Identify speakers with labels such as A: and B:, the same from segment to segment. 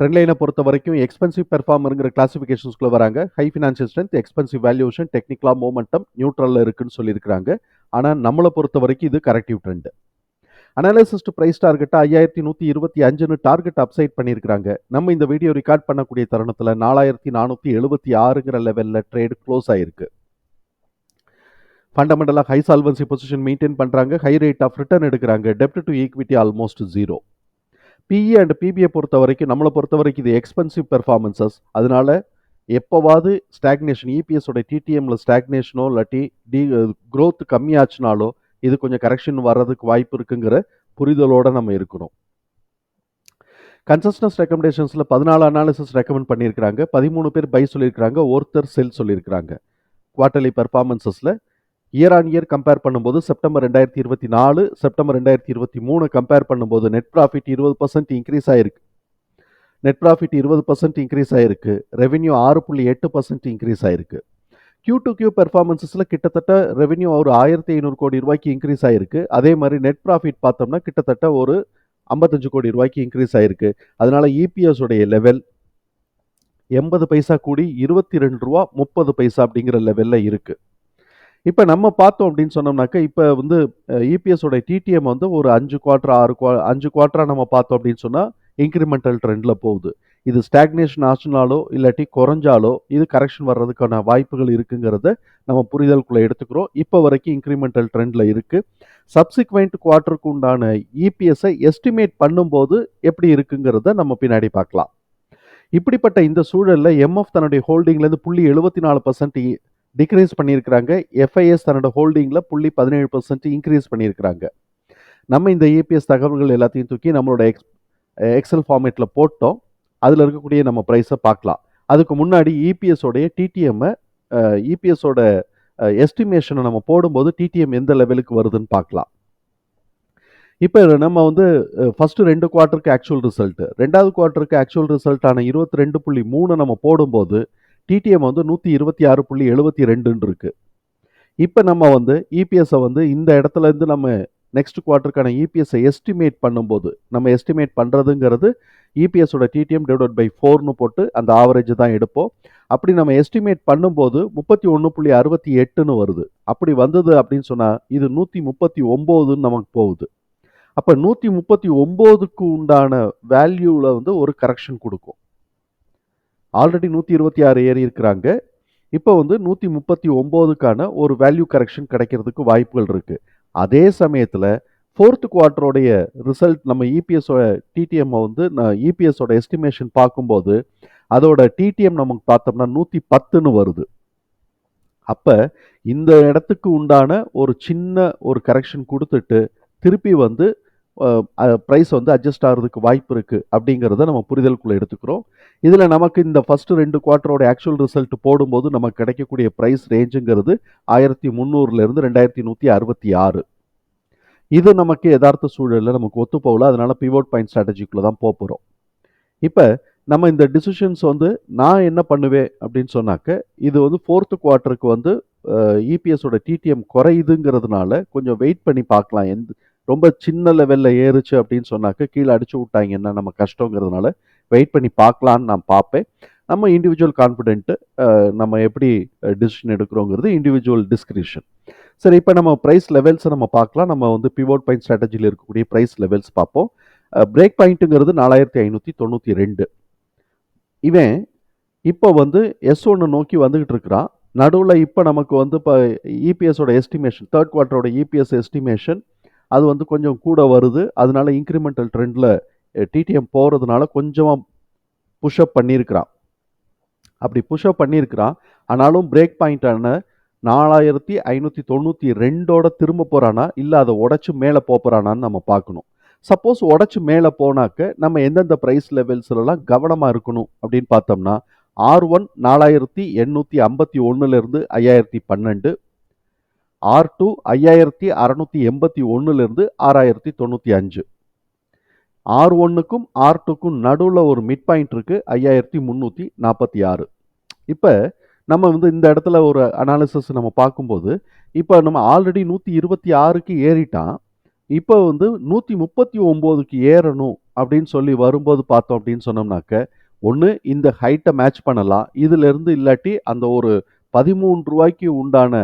A: ட்ரெண்ட்லைனை பொறுத்த வரைக்கும் எக்ஸ்பென்சிவ் பெர்ஃபார்மருங்கிற கிளாசிஃபிகேஷன்ஸ்குள்ளே வராங்க. High financial strength expensive valuation டெக்னிக்கலாக மூமெண்டம் நியூட்ரலில் இருக்குன்னு சொல்லியிருக்காங்க ஆனால் நம்மளை பொறுத்த வரைக்கும் இது கரெக்டிவ் ட்ரெண்ட் அனாலிசிஸ்ட் ப்ரைஸ் டார்கெட்டாக ஐயாயிரத்தி நூற்றி இருபத்தி அஞ்சுன்னு டார்கெட் அப்சைட் பண்ணியிருக்காங்க நம்ம இந்த வீடியோ ரெக்கார்ட் பண்ணக்கூடிய தருணத்தில் நாலாயிரத்தி நானூற்றி எழுபத்தி ஆறுங்கிற லெவலில் ட்ரேட் க்ளோஸ் ஆகிருக்கு ஃபண்டமெண்டலாக ஹை சால்வன்சி பொசிஷன் மெயின்டைன் பண்ணுறாங்க ஹை ரேட் ஆஃப் ரிட்டர்ன் எடுக்கிறாங்க. டெப்ட் to equity almost zero PE and பிபியை பொறுத்த வரைக்கும் நம்மளை பொறுத்த வரைக்கும் இது எக்ஸ்பென்சிவ் பெர்ஃபார்மன்சஸ் அதனால எப்போவாது ஸ்டாக்னேஷன் இபிஎஸோட டிடிஎம்ல ஸ்டாக்னேஷனோ இல்லாட்டி டி க்ரோத் கம்மியாச்சுனாலோ இது கொஞ்சம் கரெக்ஷன் வர்றதுக்கு வாய்ப்பு இருக்குங்கிற புரிதலோடு நம்ம இருக்கணும். கன்சஸ்டன்ஸ் ரெக்கமெண்டேஷன்ஸில் பதினாலு அனாலிசிஸ் ரெக்கமெண்ட் பண்ணியிருக்கிறாங்க. பதிமூணு பேர் பை சொல்லியிருக்கிறாங்க. ஒருத்தர் செல் சொல்லியிருக்கிறாங்க. குவார்டர்லி பெர்ஃபார்மன்சஸில் இயர் ஆன் இயர் கம்பேர் பண்ணும்போது செப்டம்பர் ரெண்டாயிரத்தி இருபத்தி நாலு செப்டம்பர் ரெண்டாயிரத்தி இருபத்தி மூணு கம்பேர் பண்ணும்போது நெட் ப்ராஃபிட் இருபது பர்சன்ட் இன்க்ரீஸ் ஆயிருக்கு. நெட் ப்ராஃபிட் இருபது பர்சன்ட் இன்க்ரீஸ் ஆயிருக்கு. ரெவென்யூ ஆறு புள்ளி எட்டு பர்சன்ட் இன்க்ரீஸ் ஆயிருக்கு. கியூ டு கியூ பெர்ஃபார்மன்ஸஸில் கிட்டத்தட்ட ரெவென்யூ ஒரு ஆயிரத்தி ஐநூறு கோடி ரூபாய்க்கு இன்க்ரீஸ் ஆயிருக்கு. அதே மாதிரி நெட் ப்ராஃபிட் பார்த்தோம்னா கிட்டத்தட்ட ஒரு ஐம்பத்தஞ்சு கோடி ரூபாய்க்கு இன்க்ரீஸ் ஆயிருக்கு. அதனால் இபிஎஸ் உடைய லெவல் எண்பது பைசா கூடி இருபத்தி ரெண்டு ரூபா முப்பது பைசா அப்படிங்கிற லெவலில் இருக்குது இப்போ நம்ம பார்த்தோம் அப்படின்னு சொன்னோம்னாக்க இப்போ வந்து இபிஎஸோட டிடிஎம் வந்து ஒரு அஞ்சு குவார்டர் ஆறு குவா அஞ்சு குவார்டராக நம்ம பார்த்தோம் அப்படின்னு சொன்னால் இன்க்ரிமெண்டல் ட்ரெண்டில் போகுது. இது ஸ்டாக்னேஷன் ஆச்சுனாலோ இல்லாட்டி குறைஞ்சாலோ இது கரெக்ஷன் வர்றதுக்கான வாய்ப்புகள் இருக்குங்கிறத நம்ம புரிதலுக்குள்ளே எடுத்துக்கிறோம். இப்போ வரைக்கும் இன்க்ரிமெண்டல் ட்ரெண்டில் இருக்குது சப்சிக்வெண்ட் குவார்ட்டருக்கு உண்டான இபிஎஸ்ஸை எஸ்டிமேட் பண்ணும்போது எப்படி இருக்குங்கிறத நம்ம பின்னாடி பார்க்கலாம். இப்படிப்பட்ட இந்த சூழலில் எம்எஃப் தன்னுடைய ஹோல்டிங்லேருந்து புள்ளி எழுபத்தி நாலு பர்சன்ட் டிக்ரீஸ் பண்ணியிருக்கிறாங்க. எஃப்ஐஎஸ் தன்னோட ஹோல்டிங்கில் புள்ளி பதினேழு பர்சன்ட் இன்க்ரீஸ் பண்ணியிருக்கிறாங்க. நம்ம இந்த ஏபிஎஸ் தகவல்கள் எல்லாத்தையும் தூக்கி நம்மளோட எக்ஸ் எக்ஸல் ஃபார்மேட்டில் போட்டோம். அதில் இருக்கக்கூடிய நம்ம ப்ரைஸை பார்க்கலாம். அதுக்கு முன்னாடி இபிஎஸோடைய டிடிஎம்மை இபிஎஸோட எஸ்டிமேஷனை நம்ம போடும்போது டிடிஎம் எந்த லெவலுக்கு வருதுன்னு பார்க்கலாம். இப்போ நம்ம வந்து ஃபஸ்ட்டு ரெண்டு குவார்ட்டருக்கு ஆக்சுவல் ரிசல்ட்டு ரெண்டாவது குவார்ட்டருக்கு ஆக்சுவல் ரிசல்ட்டான இருபத்தி ரெண்டு புள்ளி மூணு நம்ம போடும்போது டிடிஎம் வந்து நூற்றி இருபத்தி ஆறு புள்ளி எழுபத்தி ரெண்டுன்னு இருக்குது இப்போ நம்ம வந்து இபிஎஸ்ஸை வந்து இந்த இடத்துல இருந்து நம்ம நெக்ஸ்ட் குவார்ட்டருக்கான இபிஎஸ்ஸை எஸ்டிமேட் பண்ணும்போது நம்ம எஸ்டிமேட் பண்ணுறதுங்கிறது இபிஎஸோட டிடிஎம் டிவைட் பை ஃபோர்னு போட்டு அந்த ஆவரேஜ் தான் எடுப்போம். அப்படி நம்ம எஸ்டிமேட் பண்ணும்போது முப்பத்தி ஒன்று புள்ளி அறுபத்தி எட்டுன்னு வருது. அப்படி வந்தது அப்படின்னு சொன்னால் இது நூற்றி முப்பத்தி ஒம்போதுன்னு நமக்கு போகுது. அப்போ நூற்றி முப்பத்தி ஒம்போதுக்கு உண்டான வேல்யூவில் வந்து ஒரு கரெக்ஷன் கொடுக்கும். ஆல்ரெடி நூற்றி இருபத்தி ஆறு ஏறி இருக்கிறாங்க. இப்போ வந்து நூற்றி முப்பத்தி ஒம்போதுக்கான ஒரு வேல்யூ கரெக்ஷன் கிடைக்கிறதுக்கு வாய்ப்புகள் இருக்குது அதே சமயத்தில் ஃபோர்த்து குவார்ட்டருடைய ரிசல்ட் நம்ம இபிஎஸோட டிடிஎம்மை வந்து நான் இபிஎஸோட எஸ்டிமேஷன் பார்க்கும்போது அதோட டிடிஎம் நமக்கு பார்த்தோம்னா நூற்றி பத்துன்னு வருது. அப்போ இந்த இடத்துக்கு உண்டான ஒரு சின்ன ஒரு கரெக்ஷன் கொடுத்துட்டு திருப்பி வந்து ப்ரைஸ் வந்து அட்ஜஸ்ட் ஆகிறதுக்கு வாய்ப்பு இருக்குது அப்படிங்கிறத நம்ம புரிதலுக்குள்ளே எடுத்துக்கிறோம். இதில் நமக்கு இந்த ஃபஸ்ட்டு ரெண்டு குவார்ட்டரோட ஆக்சுவல் ரிசல்ட் போடும்போது நமக்கு கிடைக்கக்கூடிய ப்ரைஸ் ரேஞ்சுங்கிறது ஆயிரத்தி முந்நூறுலேருந்து ரெண்டாயிரத்தி நூற்றி அறுபத்தி ஆறு. இது நமக்கு யதார்த்த சூழலில் நமக்கு ஒத்து போகல. அதனால் பிவோட் பாயிண்ட் ஸ்ட்ராட்டஜிக்குள்ளே தான் போக போகிறோம் இப்போ நம்ம இந்த டிசிஷன்ஸ் வந்து நான் என்ன பண்ணுவேன் அப்படின்னு சொன்னாக்க இது வந்து ஃபோர்த்து குவார்ட்டருக்கு வந்து இபிஎஸோட டிடிஎம் குறையுதுங்கிறதுனால கொஞ்சம் வெயிட் பண்ணி பார்க்கலாம். எந்த ரொம்ப சின்ன லெவலில் ஏறுச்சு அப்படின்னு சொன்னாக்க கீழே அடிச்சு விட்டாங்கன்னா நம்ம கஷ்டங்கிறதுனால வெயிட் பண்ணி பார்க்கலான்னு நான் பார்ப்பேன். நம்ம இண்டிவிஜுவல் கான்ஃபிடென்ட்டு நம்ம எப்படி டிசிஷன் எடுக்கிறோங்கிறது இண்டிவிஜுவல் டிஸ்கிரிப்ஷன் சரி இப்போ நம்ம ப்ரைஸ் லெவல்ஸை நம்ம பார்க்கலாம். நம்ம வந்து பிவோட் பாயிண்ட் ஸ்ட்ராட்டஜியில் இருக்கக்கூடிய ப்ரைஸ் லெவல்ஸ் பார்ப்போம். பிரேக் பாயிண்ட்டுங்கிறது நாலாயிரத்தி ஐநூற்றி தொண்ணூற்றி ரெண்டு. இவன் இப்போ வந்து எஸ் ஒன்று நோக்கி வந்துக்கிட்டு இருக்கிறான். நடுவில் இப்போ நமக்கு வந்து இப்போ இபிஎஸோட எஸ்டிமேஷன் தேர்ட் குவார்ட்டரோட இபிஎஸ் எஸ்டிமேஷன் அது வந்து கொஞ்சம் கூட வருது. அதனால இன்க்ரிமெண்டல் ட்ரெண்டில் டிடிஎம் போகிறதுனால கொஞ்சமாக புஷ்அப் பண்ணியிருக்கிறான். அப்படி புஷ்அப் பண்ணியிருக்கிறான். ஆனாலும் பிரேக் பாயிண்டான நாலாயிரத்தி ஐநூற்றி தொண்ணூற்றி ரெண்டோட திரும்ப போகிறானா இல்லை அதை உடச்சி மேலே போகிறானான்னு நம்ம பார்க்கணும். சப்போஸ் உடச்சி மேலே போனாக்க நம்ம எந்தெந்த ப்ரைஸ் லெவல்ஸ்லலாம் கவனமாக இருக்கணும் அப்படின்னு பார்த்தோம்னா ஆர் ஒன் நாலாயிரத்தி எண்ணூற்றி ஐம்பத்தி ஒன்றுலேருந்து ஐயாயிரத்தி பன்னெண்டு ஆர் டூ ஐயாயிரத்தி அறநூற்றி எண்பத்தி ஒன்றுலேருந்து ஆறாயிரத்தி தொண்ணூற்றி அஞ்சு. ஆர் ஒன்றுக்கும் ஆர் டூக்கும் நடுவில் ஒரு மிட் பாயிண்ட் இருக்குது ஐயாயிரத்தி முந்நூற்றி நாற்பத்தி ஆறு. இப்போ நம்ம வந்து இந்த இடத்துல ஒரு அனாலிசிஸ் நம்ம பார்க்கும்போது இப்போ நம்ம ஆல்ரெடி நூற்றி இருபத்தி ஆறுக்கு ஏறிட்டான் இப்போ வந்து நூற்றி முப்பத்தி ஒம்போதுக்கு ஏறணும் அப்படின்னு சொல்லி வரும்போது பார்த்தோம் அப்படின்னு சொன்னோம்னாக்க ஒன்று இந்த ஹைட்டை மேட்ச் பண்ணலாம். இதிலிருந்து இல்லாட்டி அந்த ஒரு பதிமூன்று ரூபாய்க்கு உண்டான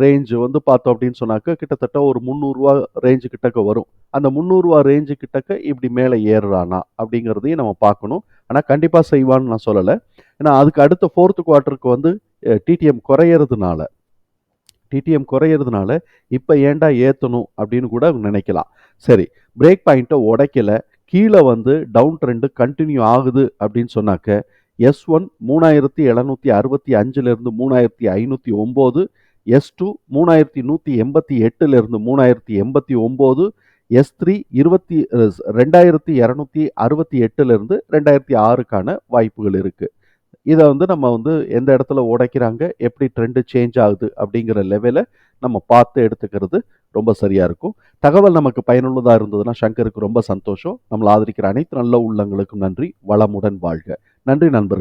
A: ரேஞ்ச் வந்து பார்த்தோம் அப்படின்னு சொன்னாக்க கிட்டத்தட்ட ஒரு முந்நூறுரூவா ரேஞ்சு கிட்டக்க வரும். அந்த முந்நூறுரூவா ரேஞ்சு கிட்டக்க இப்படி மேலே ஏறுறானா அப்படிங்கிறதையும் நம்ம பார்க்கணும். ஆனால் கண்டிப்பாக செய்வான்னு நான் சொல்லலை. ஏன்னா அதுக்கு அடுத்த ஃபோர்த்து குவார்ட்டருக்கு வந்து டிடிஎம் குறையிறதுனால டிடிஎம் குறையிறதுனால இப்போ ஏன்டா ஏற்றணும் அப்படின்னு கூட நினைக்கலாம். சரி பிரேக் பாயிண்ட்டை உடைக்கல. கீழே வந்து டவுன் ட்ரெண்டு கண்டினியூ ஆகுது அப்படின்னு சொன்னாக்க எஸ் ஒன் மூணாயிரத்தி எழுநூற்றி அறுபத்தி அஞ்சுலேருந்து மூணாயிரத்தி ஐநூற்றி ஒம்பது எஸ் டூ மூணாயிரத்தி நூற்றி எண்பத்தி எட்டுலேருந்து மூணாயிரத்தி எண்பத்தி ஒம்பது எஸ் த்ரீ இருபத்தி ரெண்டாயிரத்தி இரநூத்தி அறுபத்தி எட்டுலேருந்து ரெண்டாயிரத்தி ஆறுக்கான வாய்ப்புகள் இருக்குது இதை வந்து நம்ம வந்து எந்த இடத்துல உடைக்கிறாங்க எப்படி ட்ரெண்டு சேஞ்ச் ஆகுது அப்படிங்கிற லெவலை நம்ம பார்த்து எடுத்துக்கிறது ரொம்ப சரியாக இருக்கும். தகவல் நமக்கு பயனுள்ளதாக இருந்ததுன்னா சங்கருக்கு ரொம்ப சந்தோஷம். நம்மளை ஆதரிக்கிற அனைத்து நல்ல உள்ளங்களுக்கும் நன்றி. வளமுடன் வாழ்க. நன்றி நண்பர்களே.